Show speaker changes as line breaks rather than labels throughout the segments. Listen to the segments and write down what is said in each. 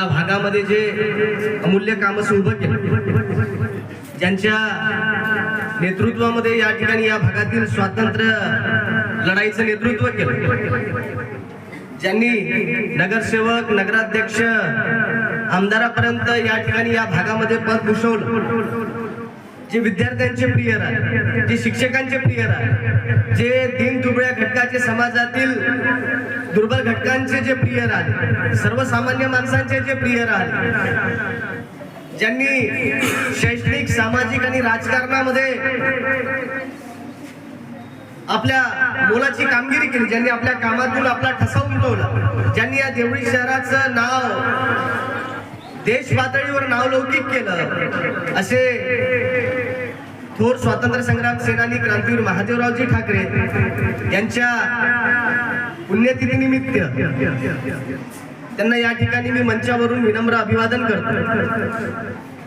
या भागामध्ये जे अमूल्य कामं उभं केलं ज्यांच्या नेतृत्वामध्ये या ठिकाणी या भागातील स्वातंत्र्य लढाईचं नेतृत्व केलं. ज्यांनी नगरसेवक नगराध्यक्ष आमदारापर्यंत या ठिकाणी या भागामध्ये पद भूषवलं. जे विद्यार्थ्यांचे प्रियर राहिले जे शिक्षकांचे प्रियर राहिले जे दीन दुबळ्या घटकाचे समाजातील दुर्बल घटकांचे जे प्रियर आहेत सर्वसामान्य माणसांचे जे प्रियर आहेत ज्यांनी शैक्षणिक सामाजिक आणि राजकारणामध्ये आपल्या मोलाची कामगिरी केली ज्यांनी आपल्या कामातून आपला ठसा उमटवला ज्यांनी या देवळी शहराचं नाव देश पातळीवर नावलौकिक केलं असे थोर स्वातंत्र्य संग्राम सेनानी क्रांतीवीर महादेवरावजी ठाकरे यांच्या पुण्यतिथीनिमित्त त्यांना या ठिकाणी मी मंचावरून विनम्र अभिवादन करतो.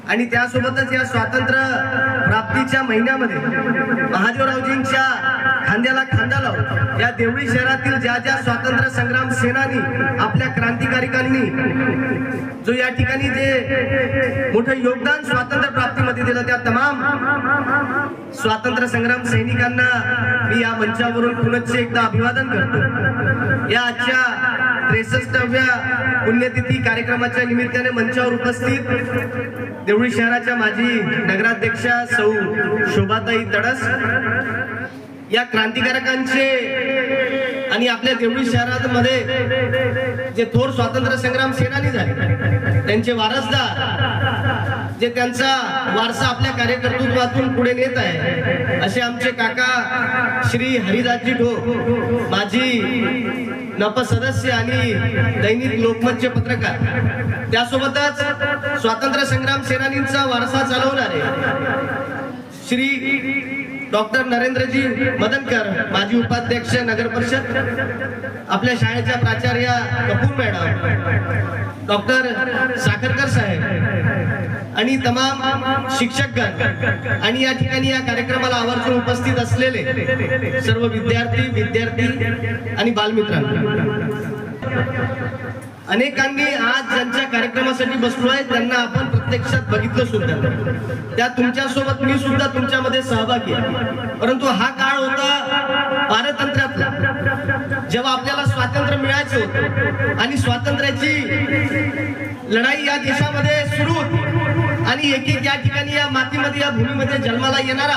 आणि त्यासोबतच या स्वातंत्र्य प्राप्तीच्या महिन्यामध्ये महादेवरावजींच्या खांद्याला खांदा लावतो. या देवळी शहरातील ज्या ज्या स्वातंत्र्य संग्राम सेनानी आपल्या क्रांतिकारिकांनी जो या ठिकाणी जे मोठं योगदान स्वातंत्र्य प्राप्तीमध्ये दिलं त्या तमाम स्वातंत्र्य संग्राम सैनिकांना मी या मंचावरून पुनश्च एकदा अभिवादन करतो. या आजच्या त्रेसष्टव्या पुण्यतिथी कार्यक्रमाच्या निमित्ताने मंचावर उपस्थित देवळी शहराच्या माजी नगराध्यक्षा सौ शोभाताई तडस या क्रांतिकारकांचे आणि आपल्या देवळी शहरामध्ये जे थोर स्वातंत्र्य संग्राम सेनानी झाले त्यांचे वारसदार जे त्यांचा वारसा आपल्या कार्यकर्तृत्वातून पुढे नेत आहे असे आमचे काका श्री हरिदासजी ढो माजी नप सदस्य आणि दैनिक लोकमतचे पत्रकार त्यासोबतच स्वातंत्र्य संग्राम सेनानींचा वारसा चालवणारे श्री डॉक्टर नरेंद्रजी मदनकर माजी उपाध्यक्ष नगर परिषद आपल्या शाळेच्या प्राचार्य कपूर मॅडम डॉक्टर साखरकर साहेब आणि तमाम शिक्षकगण आणि या ठिकाणी या कार्यक्रमाला आवर्जून उपस्थित असलेले सर्व विद्यार्थी विद्यार्थी आणि बालमित्रांनो. अनेकांनी आज ज्यांच्या कार्यक्रमासाठी बसलो आहे त्यांना आपण प्रत्यक्षात बघितलं सुद्धा त्या तुमच्यासोबत मी सुद्धा तुमच्यामध्ये सहभागी आहे. परंतु हा काळ होता पारतंत्र्यातला. जेव्हा आपल्याला स्वातंत्र्य मिळायचं होतं आणि स्वातंत्र्याची लढाई या देशामध्ये सुरू होती आणि एक एक या ठिकाणी या मातीमध्ये या भूमीमध्ये जन्माला येणारा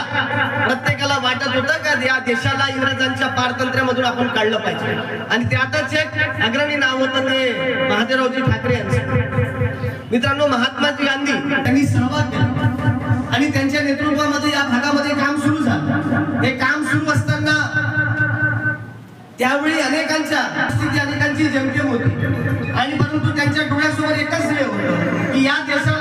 प्रत्येकाला वाटत होतं का या देशाला इंग्रजांच्या पारतंत्र्यामधून आपण काढलं पाहिजे? आणि त्यातच एक अग्रणी नाव होतं ते महादेवरावजी ठाकरे यांचं. मित्रांनो महात्माजी गांधी त्यांनी सहभाग केला आणि त्यांच्या नेतृत्वामध्ये या भागामध्ये काम सुरू झालं. हे काम सुरू असताना त्यावेळी अनेकांच्या स्थिती अनेकांची जमकेम होती. आणि परंतु त्यांच्या डोळ्यासमोर एकच ध्येय होतं की या देशाला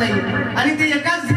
नाही आणि ते एकाच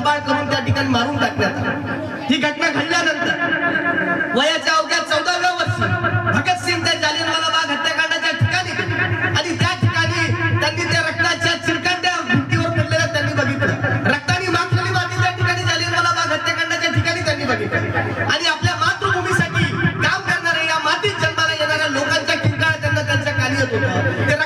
ठिकाणी करून त्या ठिकाणी मारून टाकण्यात ही घटना घडल्यानंतर वयाच्या अवघ्या चौदाव्या वर्षी भगतसिंग त्या जालियनवाला बाग हत्याकांडाच्या ठिकाणी आणि त्या ठिकाणी त्यांनी त्या रक्ताच्या चिरकांड्या भिंतीवर पडलेल्या त्यांनी बघितलं. रक्ताने माखलेली माती त्या ठिकाणी जालियनवाला बाग हत्याकांडाच्या ठिकाणी त्यांनी बघितलं. आणि आपल्या मातृभूमीसाठी काम करणाऱ्या या मातीत जन्माला येणाऱ्या लोकांच्या किंकाळ त्यांना त्यांच्या कार्य होतं.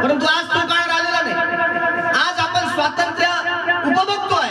परंतु आज तो काळ राहिलेला नाही. आज आपण स्वातंत्र्य उपभोगतो.